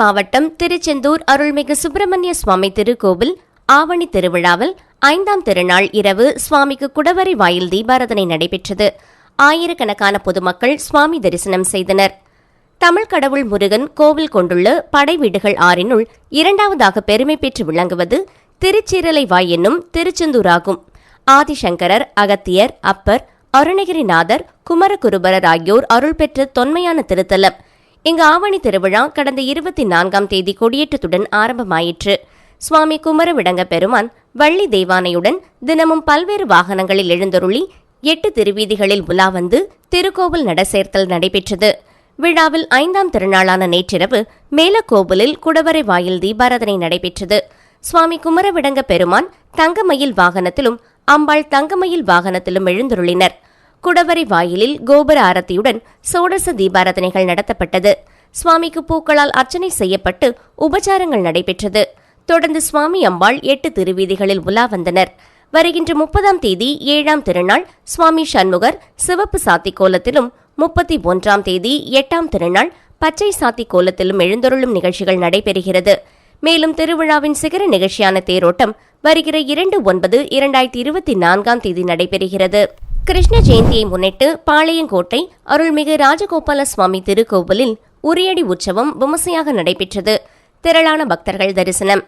மாவட்டம் திருச்செந்தூர் அருள்மிகு சுப்பிரமணிய சுவாமி திருக்கோவில் ஆவணி திருவிழாவில் ஐந்தாம் திருநாள் இரவு சுவாமிக்கு குடவரை வாயில் தீபாரதனை நடைபெற்றது. ஆயிரக்கணக்கான பொதுமக்கள் சுவாமி தரிசனம் செய்தனர். தமிழ் கடவுள் முருகன் கோவில் கொண்டுள்ள படை வீடுகள் ஆறினுள் இரண்டாவதாக பெருமை பெற்று விளங்குவது திருச்சீரலை வாய் என்னும் திருச்செந்தூராகும். ஆதிசங்கரர் அகத்தியர் அப்பர் அருணகிரிநாதர் குமரகுருபரர் ஆகியோர் அருள் பெற்ற தொன்மையான திருத்தலம். இங்கு ஆவணி திருவிழா கடந்த இருபத்தி நான்காம் தேதி கொடியேற்றத்துடன் ஆரம்பமாயிற்று. சுவாமி குமரவிடங்க பெருமான் வள்ளி தெய்வானையுடன் தினமும் பல்வேறு வாகனங்களில் எழுந்தருளி எட்டு திருவீதிகளில் உலா வந்து திருக்கோவில் நடசேர்த்தல் நடைபெற்றது. விழாவில் ஐந்தாம் திருநாளான நேற்றிரவு மேலக்கோவிலில் குடவரை வாயில் தீபாராதனை நடைபெற்றது. சுவாமி குமரவிடங்க பெருமான் தங்கமயில் வாகனத்திலும் அம்பாள் தங்கமயில் வாகனத்திலும் எழுந்தருளினர். குடவரை வாயிலில் கோபுர ஆரத்தியுடன் சோடச தீபாராதனைகள் நடத்தப்பட்டது. சுவாமிக்கு பூக்களால் அர்ச்சனை செய்யப்பட்டு உபச்சாரங்கள் நடைபெற்றது. தொடர்ந்து சுவாமி அம்பாள் எட்டு திருவீதிகளில் உலா வந்தனர். வருகின்ற முப்பதாம் தேதி ஏழாம் திருநாள் சுவாமி சண்முகர் சிவப்பு சாத்தி கோலத்திலும் முப்பத்தி ஒன்றாம் தேதி எட்டாம் திருநாள் பச்சை சாத்தி கோலத்திலும் எழுந்தருளும் நிகழ்ச்சிகள் நடைபெறுகிறது. மேலும் திருவிழாவின் சிகர நிகழ்ச்சியான தேரோட்டம் வருகிற இரண்டு ஒன்பது இரண்டாயிரத்தி இருபத்தி நான்காம் தேதி நடைபெறுகிறது. கிருஷ்ண ஜெயந்தியை முன்னிட்டு பாளையங்கோட்டை அருள்மிகு ராஜகோபால சுவாமி திருக்கோவிலில் உரியடி உற்சவம் விமர்சையாக நடைபெற்றது. திரளான பக்தர்கள் தரிசனம்.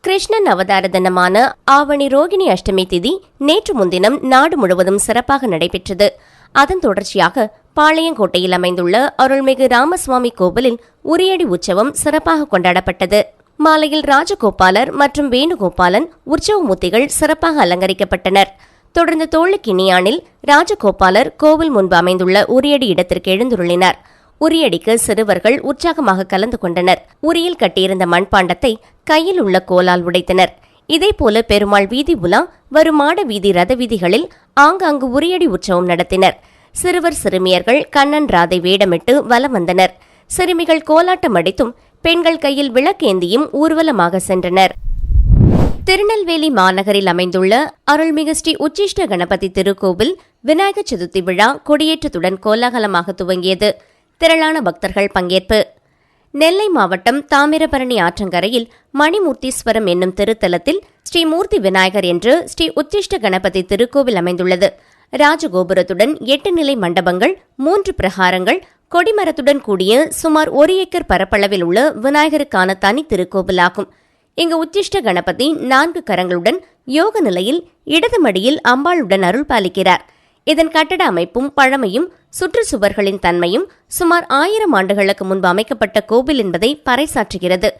கிருஷ்ணன் அவதார தினமான ஆவணி ரோகிணி அஷ்டமி திதி நேற்று முன்தினம் நாடு முழுவதும் சிறப்பாக நடைபெற்றது. அதன் தொடர்ச்சியாக பாளையங்கோட்டையில் அமைந்துள்ள அருள்மிகு ராமசுவாமி கோவிலில் உரியடி உற்சவம் சிறப்பாக கொண்டாடப்பட்டது. மாலையில் ராஜகோபாலர் மற்றும் வேணுகோபாலன் உற்சவமூர்த்திகள் சிறப்பாக அலங்கரிக்கப்பட்டனர். தொடர்ந்து தோளுக்கிணியானில் ராஜகோபாலர் கோவில் முன்பு அமைந்துள்ள உரியடி இடத்திற்கு எழுந்துள்ளினர் உரியடிக்கு சிறுவர்கள் உற்சாகமாக கலந்து கொண்டனர். உரியில் கட்டியிருந்த மண்பாண்டத்தை கையில் உள்ள கோலால் உடைத்தனர். இதேபோல பெருமாள் வீதி உலா வரும் மாட வீதி ரத வீதிகளில் ஆங்காங்கு உரியடி உற்சவம் நடத்தினர். சிறுவர் சிறுமியர்கள் கண்ணன் ராதை வேடமிட்டு வலம் வந்தனர். சிறுமிகள் கோலாட்டம் அடித்தும் பெண்கள் கையில் விளக்கேந்தியும் ஊர்வலமாக சென்றனர். திருநெல்வேலி மாநகரில் அமைந்துள்ள அருள்மிகு ஸ்ரீ உச்சிஷ்ட கணபதி திருக்கோவில் விநாயகர் சதுர்த்தி விழா கொடியேற்றத்துடன் கோலாகலமாக துவங்கியது. திரளான பக்தர்கள் பங்கேற்பு. நெல்லை மாவட்டம் தாமிரபரணி ஆற்றங்கரையில் மணிமூர்த்தீஸ்வரம் என்னும் திருத்தலத்தில் ஸ்ரீ மூர்த்தி விநாயகர் என்று ஸ்ரீ உச்சிஷ்ட கணபதி திருக்கோவில் அமைந்துள்ளது. ராஜகோபுரத்துடன் எட்டு நிலை மண்டபங்கள் மூன்று பிரகாரங்கள் கொடிமரத்துடன் கூடிய சுமார் ஒரு ஏக்கர் பரப்பளவில் உள்ள விநாயகருக்கான தனி திருக்கோவிலாகும். இங்கு உச்சிஷ்ட கணபதி நான்கு கரங்களுடன் யோக நிலையில் இடது மடியில் அம்பாளுடன் அருள் பாலிக்கிறார். இதன் கட்டட அமைப்பும் பழமையும் சுற்றுச்சுவர்களின் தன்மையும் சுமார் ஆயிரம் ஆண்டுகளுக்கு முன்பு அமைக்கப்பட்ட கோவில் என்பதை பறைசாற்றுகிறது.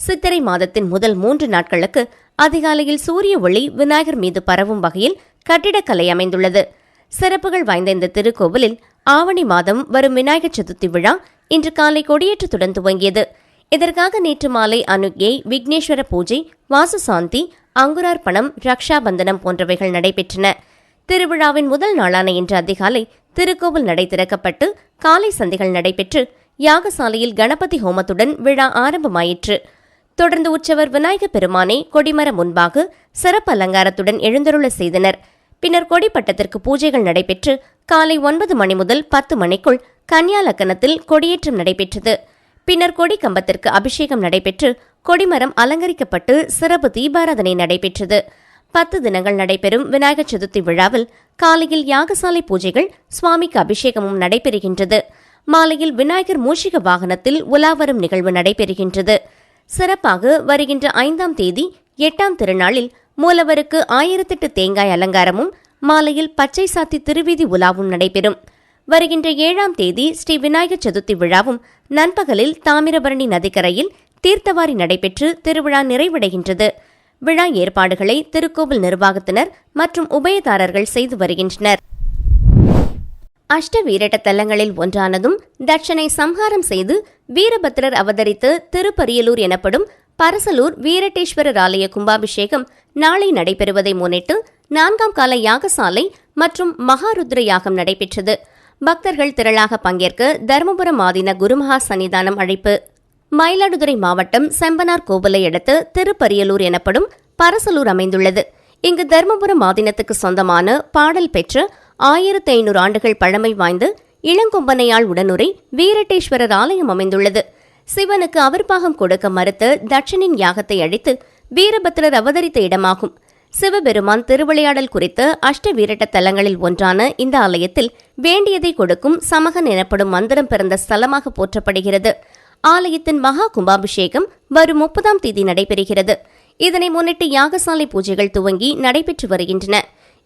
சித்திரை மாதத்தின் முதல் மூன்று நாட்களுக்கு அதிகாலையில் சூரிய ஒளி விநாயகர் மீது பரவும் வகையில் கட்டிடக்கலை அமைந்துள்ளது. சிறப்புகள் வாய்ந்த இந்த திருக்கோவிலில் ஆவணி மாதம் வரும் விநாயகர் சதுர்த்தி விழா இன்று காலை கொடியேற்றத்துடன் துவங்கியது. இதற்காக நேற்று மாலை அனுக்யை விக்னேஸ்வர பூஜை வாசசாந்தி அங்குரார்ப்பணம் ரக்ஷாபந்தனம் போன்றவைகள் நடைபெற்றன. திருவிழாவின் முதல் நாளான இன்று அதிகாலை திருக்கோவில் நடை திறக்கப்பட்டு காலை சந்தைகள் நடைபெற்று யாகசாலையில் கணபதி ஹோமத்துடன் விழா ஆரம்பமாயிற்று. தொடர்ந்து உற்சவர் விநாயக பெருமானை கொடிமர முன்பாக சிறப்பு அலங்காரத்துடன் எழுந்தருள செய்தனர். பின்னர் கொடிப்பட்டத்திற்கு பூஜைகள் நடைபெற்று காலை ஒன்பது மணி முதல் பத்து மணிக்குள் கன்யா லக்கணத்தில் கொடியேற்றம் நடைபெற்றது. பின்னர் கொடி கம்பத்திற்கு அபிஷேகம் நடைபெற்று கொடிமரம் அலங்கரிக்கப்பட்டு சிறப்பு தீபாராதனை நடைபெற்றது. பத்து தினங்கள் நடைபெறும் விநாயகர் சதுர்த்தி விழாவில் காலையில் யாகசாலை பூஜைகள் சுவாமிக்கு அபிஷேகமும் நடைபெறுகின்றது. மாலையில் விநாயகர் மூஷிக வாகனத்தில் உலாவரும் நிகழ்வு நடைபெறுகின்றது. சிறப்பாக வருகின்ற ஐந்தாம் தேதி எட்டாம் திருநாளில் மூலவருக்கு ஆயிரத்தெட்டு தேங்காய் அலங்காரமும் மாலையில் பச்சை சாத்தி திருவீதி உலாவும் நடைபெறும். வருகின்ற ஏழாம் தேதி ஸ்ரீ விநாயகர் சதுர்த்தி விழாவும் நண்பகலில் தாமிரபரணி நதிக்கரையில் தீர்த்தவாரி நடைபெற்று திருவிழா நிறைவடைகின்றது. விழா ஏற்பாடுகளை திருக்கோவில் நிர்வாகத்தினர் மற்றும் உபயதாரர்கள் செய்து வருகின்றனர். அஷ்ட வீரட்ட தலங்களில் ஒன்றானதும் தட்சனை சம்ஹாரம் செய்து வீரபத்திரர் அவதரித்த திருப்பரியலூர் எனப்படும் பரசலூர் வீரட்டேஸ்வரர் ஆலய கும்பாபிஷேகம் நாளை நடைபெறுவதை முன்னிட்டு நான்காம் கால யாகசாலை மற்றும் மகாருத்ர யாகம் நடைபெற்றது. பக்தர்கள் திரளாக பங்கேற்க தருமபுரம் ஆதீன குருமகா சன்னிதானம் அழைப்பு. மயிலாடுதுறை மாவட்டம் செம்பனார் கோவிலை அடுத்து திருப்பரியலூர் எனப்படும் பரசலூர் அமைந்துள்ளது. இங்கு தருமபுரம் ஆதீனத்துக்கு சொந்தமான பாடல் பெற்ற ஆயிரத்தி ஐநூறு ஆண்டுகள் பழமை வாய்ந்த இளங்கொம்பனையாள் உடனுரை வீரட்டேஸ்வரர் ஆலயம் அமைந்துள்ளது. சிவனுக்கு அவர்பாகம் கொடுக்க மறுத்த தட்சனின் யாகத்தை அழித்து வீரபத்ரர் அவதரித்த இடமாகும். சிவபெருமான் திருவிளையாடல் குறித்த அஷ்ட வீரட்ட தலங்களில் ஒன்றான இந்த ஆலயத்தில் வேண்டியதை கொடுக்கும் சமகன் எனப்படும் மந்திரம் பிறந்த ஸ்தலமாக போற்றப்படுகிறது. ஆலயத்தின் மகா கும்பாபிஷேகம் வரும் முப்பதாம் தேதி நடைபெறுகிறது. இதனை முன்னிட்டு யாகசாலை பூஜைகள் துவங்கி நடைபெற்று வருகின்றன.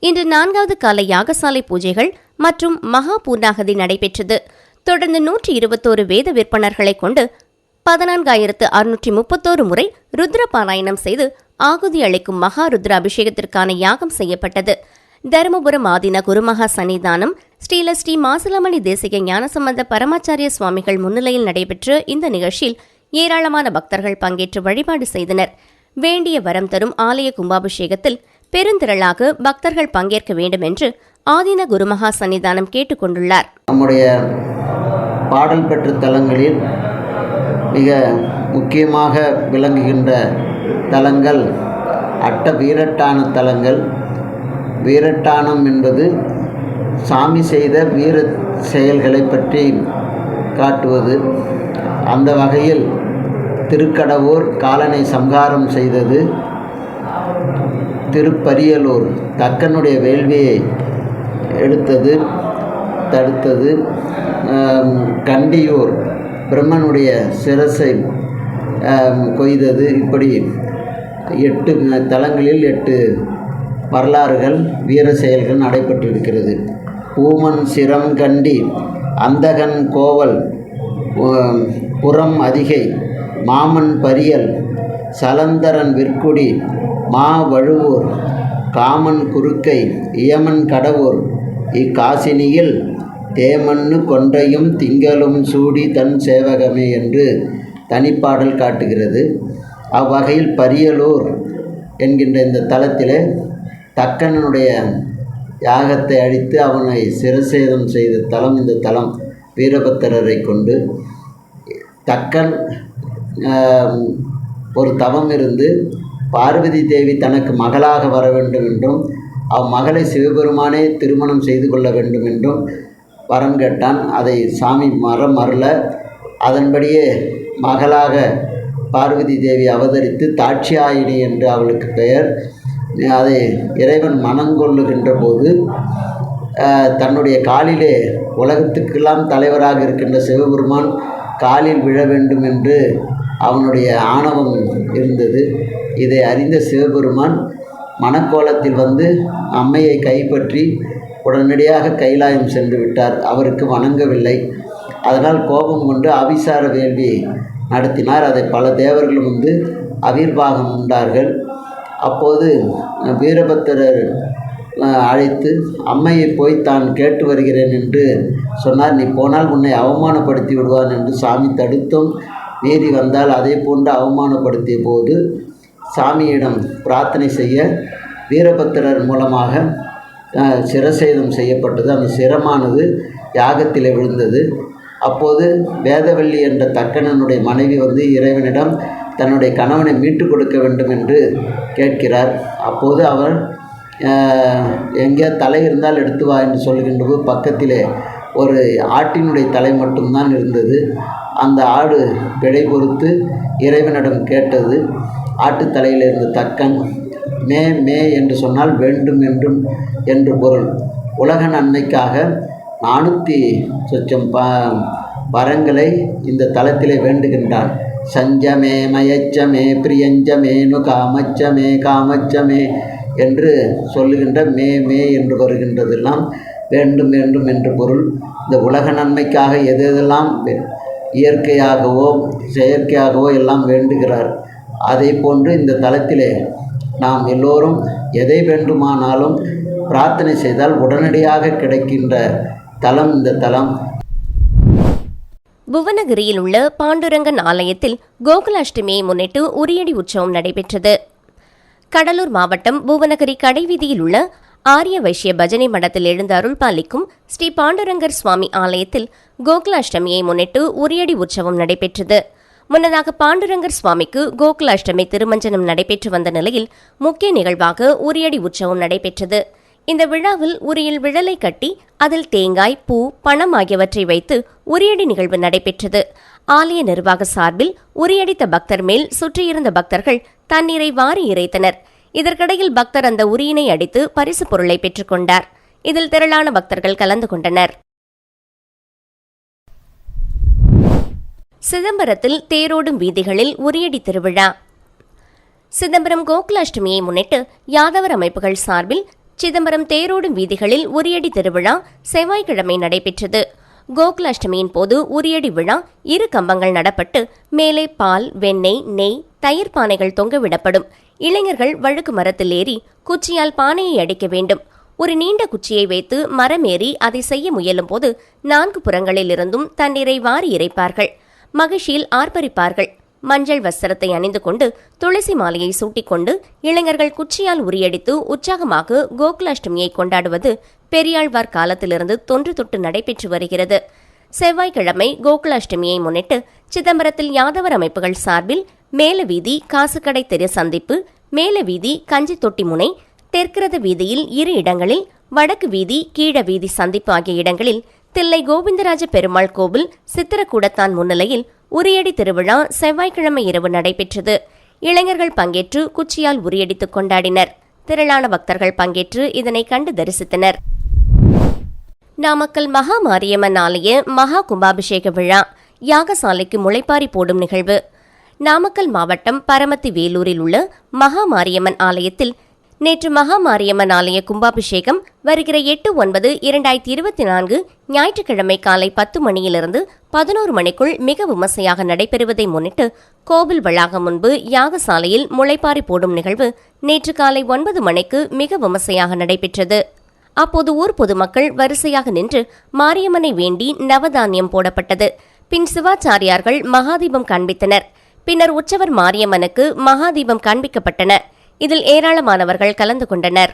இன்று நான்காவது கால யாகசாலை பூஜைகள் மற்றும் மகா பூர்ணாகதி நடைபெற்றது. தொடர்ந்து நூற்றி இருபத்தோரு வேத விற்பனர்களை கொண்டு பதினான்காயிரத்து அறுநூற்றி முப்பத்தோரு முறை ருத்ர பாராயணம் செய்து ஆகுதி அளிக்கும் மகா ருத்ர அபிஷேகத்திற்கான யாகம் செய்யப்பட்டது. தருமபுரம் ஆதீன குருமகா சன்னிதானம் ஸ்ரீல ஸ்ரீ மாசிலமணி தேசிக ஞானசம்பந்த பரமாச்சாரிய சுவாமிகள் முன்னிலையில் நடைபெற்ற இந்த நிகழ்ச்சியில் ஏராளமான பக்தர்கள் பங்கேற்று வழிபாடு செய்தனர். வேண்டிய வரம் தரும் ஆலய கும்பாபிஷேகத்தில் பெருந்திரளாக பக்தர்கள் பங்கேற்க வேண்டும் என்று ஆதீன குருமகா சன்னிதானம் கேட்டுக்கொண்டுள்ளார் நம்முடைய பாடல் பெற்ற தலங்களில் மிக முக்கியமாக விளங்குகின்ற தலங்கள் அட்ட வீரட்டான தலங்கள். வீரட்டானம் என்பது சாமி செய்த வீர செயல்களை பற்றி காட்டுவது. அந்த வகையில் திருக்கடவூர் காலனை சம்ஹாரம் செய்தது. திருப்பரியலூர் தக்கனுடைய வேள்வியை எடுத்தது தடுத்தது. கண்டியூர் பிரம்மனுடைய சிரசை கொய்தது. இப்படி எட்டு தலங்களில் எட்டு வரலாறுகள் வீர செயல்கள் நடைபெற்றிருக்கிறது. பூமன் சிரம் கண்டி அந்தகன் கோவல் புறம் அதிகை மாமன் பரியல் சலந்தரன் விற்குடி மா வழுவூர் காமன் குறுக்கை இயமன் கடவூர் இக்காசினியில் தேமன்னு கொன்றையும் திங்களும் சூடி தன் சேவகமே என்று தனிப்பாடல் காட்டுகிறது. அவ்வகையில் பரியலூர் என்கின்ற இந்த தலத்திலே தக்கனனுடைய யாகத்தை அழித்து அவனை சிரசேதம் செய்த தலம் இந்த தலம் வீரபத்திரரை கொண்டு தக்கன் ஒரு தவம் இருந்து பார்வதி தேவி தனக்கு மகளாக வர வேண்டும் என்றும் அவ் மகளை சிவபெருமானே திருமணம் செய்து கொள்ள வேண்டும் என்றும் வரம் கேட்டான். அதை சாமி மரம் மறல. அதன்படியே மகளாக பார்வதி தேவி அவதரித்து தாட்சியாயினி என்று அவளுக்கு பெயர். அதை இறைவன் மனங்கொள்ளுகின்ற போது தன்னுடைய காலிலே உலகத்துக்கெல்லாம் தலைவராக இருக்கின்ற சிவபெருமான் காலில் விழ வேண்டும் என்று அவனுடைய ஆணவம் இருந்தது. இதை அறிந்த சிவபெருமான் மணக்கோலத்தில் வந்து அம்மையை கைப்பற்றி உடனடியாக கைலாயம் சென்று விட்டார். அவருக்கு வணங்கவில்லை. அதனால் கோபம் கொண்டு அவிசார வேள்வி நடத்தினார். அதை பல தேவர்களும் வந்து அவிர்வாகம் உண்டார்கள். அப்போது வீரபத்திரர் அழைத்து அம்மையை போய் தான் கேட்டு வருகிறேன் என்று சொன்னார். நீ போனால் உன்னை அவமானப்படுத்தி விடுவான் என்று சாமி தடுத்தும் மீறி வந்தால் அதே போன்று அவமானப்படுத்திய போது சாமியிடம் பிரார்த்தனை செய்ய வீரபத்திரர் மூலமாக சிரசேதம் செய்யப்பட்டது. அந்த சிரமானது யாகத்தில் விழுந்தது. அப்போது வேதவல்லி என்ற தக்கனனுடைய மனைவி வந்து இறைவனிடம் தன்னுடைய கணவனை மீட்டு கொடுக்க வேண்டும் என்று கேட்கிறார். அப்போது அவர் எங்கே தலை இருந்தால் எடுத்து வா என்று சொல்கின்ற போது பக்கத்திலே ஒரு ஆட்டினுடைய தலை மட்டும்தான் இருந்தது. அந்த ஆடு விடை பொறுத்து இறைவனிடம் கேட்டது. ஆட்டுத்தலையில் இருந்த தக்கன் மே மே என்று சொன்னால் வேண்டும் என்றும் என்று பொருள். உலக நன்மைக்காக நானூற்றி சொச்சம் ப வரங்களை இந்த தலத்திலே வேண்டுகின்றான் சஞ்சமே மயச்சமே பிரியஞ்சமேனு காமச்சமே காமச்சமே என்று சொல்லுகின்ற மே மே என்று வருகின்றதெல்லாம் வேண்டும் வேண்டும் என்று பொருள். இந்த உலக நன்மைக்காக எது எதெல்லாம் இயற்கையாகவோ செயற்கையாகவோ எல்லாம் வேண்டுகிறார். அதை போன்று இந்த தளத்திலே நாம் எல்லோரும் எதை வேண்டுமானாலும் பிரார்த்தனை செய்தால் உடனடியாக கிடைக்கின்ற தலம் இந்த தலம். புவனகிரியில் உள்ள பாண்டுரங்கன் ஆலயத்தில் கோகுலாஷ்டமியை முன்னிட்டு உரியடி உற்சவம் நடைபெற்றது. கடலூர் மாவட்டம் புவனகிரி கடைவீதியில் உள்ள ஆரிய வைஷ்ய பஜனை மடத்தில் எழுந்து அருள் பாலிக்கும் ஸ்ரீ பாண்டுரங்கர் சுவாமி ஆலயத்தில் கோகுலாஷ்டமியை முன்னிட்டு உரியடி உற்சவம் நடைபெற்றது. முன்னதாக பாண்டுரங்கர் சுவாமிக்கு கோகுலாஷ்டமி திருமஞ்சனம் நடைபெற்று வந்த நிலையில் முக்கிய நிகழ்வாக உரியடி உற்சவம் நடைபெற்றது. இந்த விழாவில் உரியில் விழலை கட்டி அதில் தேங்காய் பூ பணம் ஆகியவற்றை வைத்து உரியடி நிகழ்வு நடைபெற்றது. ஆலய நிர்வாக சார்பில் உரியடித்த பக்தர் மேல் சுற்றியிருந்த பக்தர்கள் தண்ணீரை வாரி இறைத்தனர். இதற்கிடையில் பக்தர் அந்த உரியினை அடித்து பரிசு பொருளை பெற்றுக்கொண்டார் இதில் திரளான பக்தர்கள் கலந்து கொண்டனர். சிதம்பரத்தில் தேரோடும் வீதிகளில் உரியடி திருவிழா. சிதம்பரம் கோகுலாஷ்டமியை முன்னிட்டு யாதவர் அமைப்புகள் சார்பில் சிதம்பரம் தேரோடும் வீதிகளில் உரியடி திருவிழா செவ்வாய்க்கிழமை நடைபெற்றது. கோகுலாஷ்டமியின் போது உரியடி விழா இரு கம்பங்கள் நடப்பட்டு மேலே பால் வெண்ணெய் நெய் தயிர் பானைகள் தொங்கவிடப்படும். இளைஞர்கள் வழுக்கு மரத்தில் ஏறி குச்சியால் பானையை அடிக்க வேண்டும். ஒரு நீண்ட குச்சியை வைத்து மரமேறி அதை செய்ய முயலும் போது நான்கு புறங்களில் இருந்தும் தண்ணீரை வாரி இறைப்பார்கள். மகிழ்ச்சியில் ஆர்ப்பரிப்பார்கள். மஞ்சள் வஸ்திரத்தை அணிந்து கொண்டு துளசி மாலையை சூட்டிக்கொண்டு இளைஞர்கள் குச்சியால் உரியடித்து உற்சாகமாக கோகுலாஷ்டமியை கொண்டாடுவது பெரியாழ்வார் காலத்திலிருந்து தொன்று தொட்டு நடைபெற்று வருகிறது. செவ்வாய்க்கிழமை கோகுலாஷ்டமியை முன்னிட்டு சிதம்பரத்தில் யாதவர் அமைப்புகள் சார்பில் மேலவீதி காசுக்கடை தெரு சந்திப்பு மேலவீதி கஞ்சி தொட்டி முனை தெற்கிரத வீதியில் இரு இடங்களில் வடக்கு வீதி கீழ வீதி சந்திப்பு ஆகிய இடங்களில் தில்லை கோவிந்தராஜ பெருமாள் கோவில் சித்திரக்கூடத்தான் முன்னிலையில் உரியடி திருவிழா செவ்வாய்க்கிழமை இரவு நடைபெற்றது. இளைஞர்கள் பங்கேற்று குச்சியால் உரியடித்துக் கொண்டாடினர். திரளான பக்தர்கள் பங்கேற்று இதனை கண்டு தரிசித்தனர். நாமக்கல் மகா மாரியம்மன் ஆலய மகா கும்பாபிஷேக விழா யாகசாலைக்கு முளைப்பாரி போடும் நிகழ்வு. நாமக்கல் மாவட்டம் பரமத்தி வேலூரில் உள்ள மகா மாரியம்மன் ஆலயத்தில் நேற்று மகா மாரியம்மன் ஆலய கும்பாபிஷேகம் வருகிற எட்டு ஒன்பது இரண்டாயிரத்தி இருபத்தி நான்கு ஞாயிற்றுக்கிழமை காலை பத்து மணியிலிருந்து பதினோரு மணிக்குள் மிக விமர்சையாக நடைபெறுவதை முன்னிட்டு கோவில் வளாகம் முன்பு யாகசாலையில் முளைப்பாரி போடும் நிகழ்வு நேற்று காலை ஒன்பது மணிக்கு மிக விமர்சையாக நடைபெற்றது. அப்போது ஊர் பொதுமக்கள் வரிசையாக நின்று மாரியம்மனை வேண்டி நவதானியம் போடப்பட்டது. பின் சிவாச்சாரியார்கள் மகாதீபம் காண்பித்தனர். பின்னர் உற்சவர் மாரியம்மனுக்கு மகாதீபம் காண்பிக்கப்பட்டன. இதில் ஏராளமானவர்கள் கலந்து கொண்டனர்.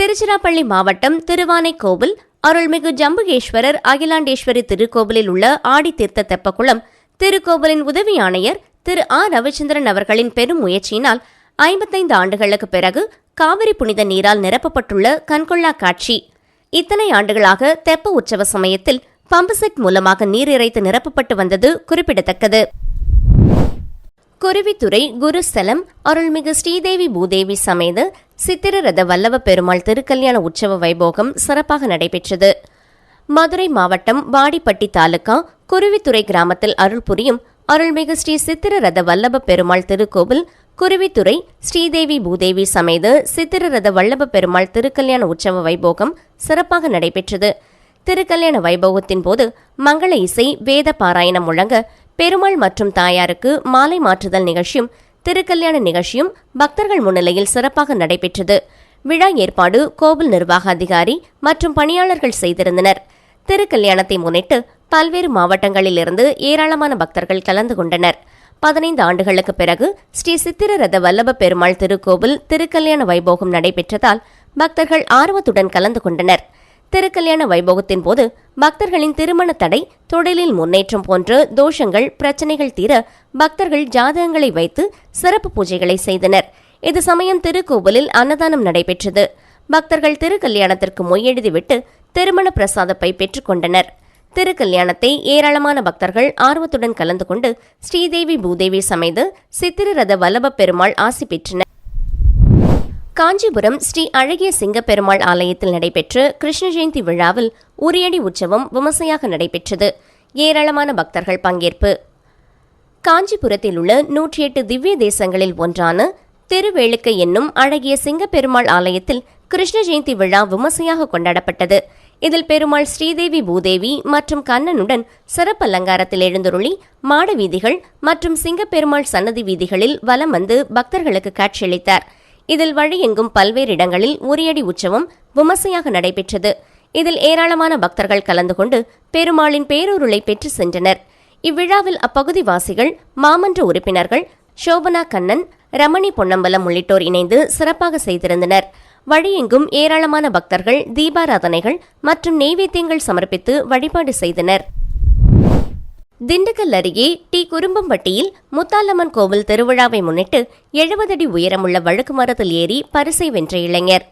திருச்சிராப்பள்ளி மாவட்டம் திருவானைக்கோவில் அருள்மிகு ஜம்புகேஸ்வரர் அகிலாண்டேஸ்வரி திருக்கோவிலில் உள்ள ஆடி தீர்த்த தெப்பக்குளம் திருக்கோவிலின் உதவி ஆணையர் திரு ஆர் ரவிச்சந்திரன் அவர்களின் பெரும் முயற்சியினால் ஐம்பத்தைந்து ஆண்டுகளுக்கு பிறகு காவிரி புனித நீரால் நிரப்பப்பட்டுள்ள கண்கொள்ளா காட்சி. இத்தனை ஆண்டுகளாக தெப்ப உற்சவ சமயத்தில் பம்புசெட் மூலமாக நீர் இறைத்து நிரப்பப்பட்டு வந்தது குறிப்பிடத்தக்கது. குருவித்துறை குருஸ்தலம் அருள்மிகு ஸ்ரீதேவி பூதேவி சமேத சித்திரரத வல்லவ பெருமாள் திருக்கல்யாண உற்சவ வைபோகம் சிறப்பாக நடைபெற்றது. மதுரை மாவட்டம் வாடிப்பட்டி தாலுகா குருவித்துறை கிராமத்தில் அருள் புரியும் அருள்மிகு ஸ்ரீ சித்திரரத வல்லப பெருமாள் திருக்கோவில் குருவித்துறை ஸ்ரீதேவி பூதேவி சமேத சித்திரரத வல்லப பெருமாள் திருக்கல்யாண உற்சவ வைபோகம் சிறப்பாக நடைபெற்றது. திருக்கல்யாண வைபோகத்தின் போது மங்கள இசை வேத பாராயணம் முழங்க பெருமாள் மற்றும் தாயாருக்கு மாலை மாற்றுதல் நிகழ்ச்சியும் திருக்கல்யாண நிகழ்ச்சியும் பக்தர்கள் முன்னிலையில் சிறப்பாக நடைபெற்றது. விழா ஏற்பாடு கோவில் நிர்வாக அதிகாரி மற்றும் பணியாளர்கள் செய்திருந்தனர். திருக்கல்யாணத்தை முன்னிட்டு பல்வேறு மாவட்டங்களிலிருந்து ஏராளமான பக்தர்கள் கலந்து கொண்டனர். பதினைந்து ஆண்டுகளுக்கு பிறகு ஸ்ரீ சித்திரரத வல்லப பெருமாள் திருக்கோவில் திருக்கல்யாண வைபோகம் நடைபெற்றதால் பக்தர்கள் ஆர்வத்துடன் கலந்து கொண்டனர். திருக்கல்யாண வைபோகத்தின் போது பக்தர்களின் திருமண தடை தொழிலில் முன்னேற்றம் போன்ற தோஷங்கள் பிரச்சனைகள் தீர பக்தர்கள் ஜாதகங்களை வைத்து சிறப்பு பூஜைகளை செய்தனர். இது சமயம் திருக்கோவிலில் அன்னதானம் நடைபெற்றது. பக்தர்கள் திருக்கல்யாணத்திற்கு மொய்யெழுதிவிட்டு திருமண பிரசாதப்பை பெற்றுக்கொண்டனர் திருக்கல்யாணத்தை ஏராளமான பக்தர்கள் ஆர்வத்துடன் கலந்து கொண்டு ஸ்ரீதேவி பூதேவி சமைத்து சித்திரரத வல்லப பெருமாள் ஆசி பெற்றனர். காஞ்சிபுரம் ஸ்ரீ அழகிய சிங்கப்பெருமாள் ஆலயத்தில் நடைபெற்ற கிருஷ்ண ஜெயந்தி விழாவில் உரியடி உற்சவம் விமர்சையாக நடைபெற்றது. ஏராளமான பக்தர்கள் பங்கேற்பு. காஞ்சிபுரத்தில் உள்ள நூற்றி எட்டு திவ்ய தேசங்களில் ஒன்றான திருவேளுக்கை என்னும் அழகிய சிங்கப்பெருமாள் ஆலயத்தில் கிருஷ்ண ஜெயந்தி விழா விமர்சையாக கொண்டாடப்பட்டது. இதில் பெருமாள் ஸ்ரீதேவி பூதேவி மற்றும் கண்ணனுடன் சிறப்பு அலங்காரத்தில் எழுந்துருளி மாட வீதிகள் மற்றும் சிங்கப்பெருமாள் சன்னதி வீதிகளில் வலம் வந்து பக்தர்களுக்கு காட்சியளித்தார். இதில் வழியெங்கும் பல்வேறு இடங்களில் உரியடி உற்சவம் விமர்சையாக நடைபெற்றது. இதில் ஏராளமான பக்தர்கள் கலந்து கொண்டு பெருமாளின் பேரூருளை பெற்று சென்றனர். இவ்விழாவில் அப்பகுதி வாசிகள் மாமன்ற உறுப்பினர்கள் சோபனா கண்ணன் ரமணி பொன்னம்பலம் உள்ளிட்டோர் இணைந்து சிறப்பாக செய்திருந்தனர். வழியெங்கும் ஏராளமான பக்தர்கள் தீபாராதனைகள் மற்றும் நெய்வேத்தியங்கள் சமர்ப்பித்து வழிபாடு செய்தனர். திண்டுக்கல் அருகே டி. குறும்பம்பட்டியில் முத்தாலம்மன் கோவில் திருவிழாவை முன்னிட்டு எழுபது அடி உயரமுள்ள வழுக்கு மரத்தில் ஏறி பரிசை வென்ற இளைஞர்.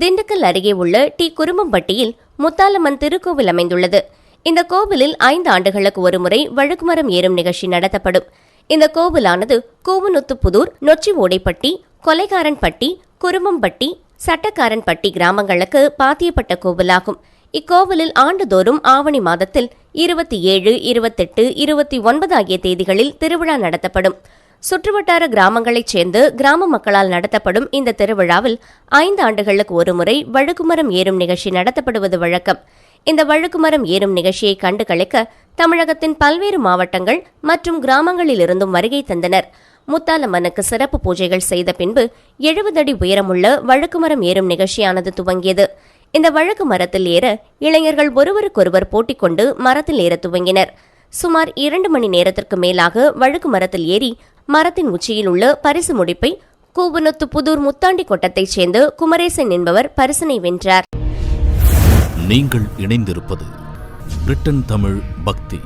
திண்டுக்கல் அருகே உள்ள டி. குறும்பம்பட்டியில் முத்தாலம்மன் திருக்கோவில் அமைந்துள்ளது. இந்த கோவிலில் ஐந்து ஆண்டுகளுக்கு ஒருமுறை வழுக்குமரம் ஏறும் நிகழ்ச்சி நடத்தப்படும். இந்த கோவிலானது கூவனுத்துப்புதூர் நொச்சி ஓடைப்பட்டி கொலைகாரன்பட்டி குறும்பம்பட்டி சட்டக்காரன்பட்டி கிராமங்களுக்கு பாத்தியப்பட்ட கோவிலாகும். இக்கோவிலில் ஆண்டுதோறும் ஆவணி மாதத்தில் இருபத்தி ஏழு இருபத்தெட்டு இருபத்தி ஒன்பது ஆகிய தேதிகளில் திருவிழா நடத்தப்படும். சுற்றுவட்டார கிராமங்களைச் சேர்ந்து கிராம மக்களால் நடத்தப்படும் இந்த திருவிழாவில் ஐந்து ஆண்டுகளுக்கு ஒருமுறை வழுக்குமரம் ஏறும் நிகழ்ச்சி நடத்தப்படுவது வழக்கம். இந்த வழுக்குமரம் ஏறும் நிகழ்ச்சியை கண்டு கழிக்க தமிழகத்தின் பல்வேறு மாவட்டங்கள் மற்றும் கிராமங்களிலிருந்தும் வருகை தந்தனர். முத்தாலம்மனுக்கு சிறப்பு பூஜைகள் செய்த பின்பு எழுபது அடி உயரமுள்ள வழுக்குமரம் ஏறும் நிகழ்ச்சியானது துவங்கியது. இந்த வழக்கு மரத்தில் ஏற இளைஞர்கள் ஒருவருக்கொருவர் போட்டிக்கொண்டு மரத்தில் ஏற துவங்கினர். சுமார் இரண்டு மணி நேரத்திற்கு மேலாக வழுக்கு மரத்தில் ஏறி மரத்தின் உச்சியில் உள்ள பரிசு முடிப்பை கூவனத்து புதூர் முத்தாண்டி கொட்டத்தைச் சேர்ந்த குமரேசன் என்பவர் பரிசனை வென்றார். நீங்கள் இணைந்திருப்பது பிரிட்டன் தமிழ் பக்தி.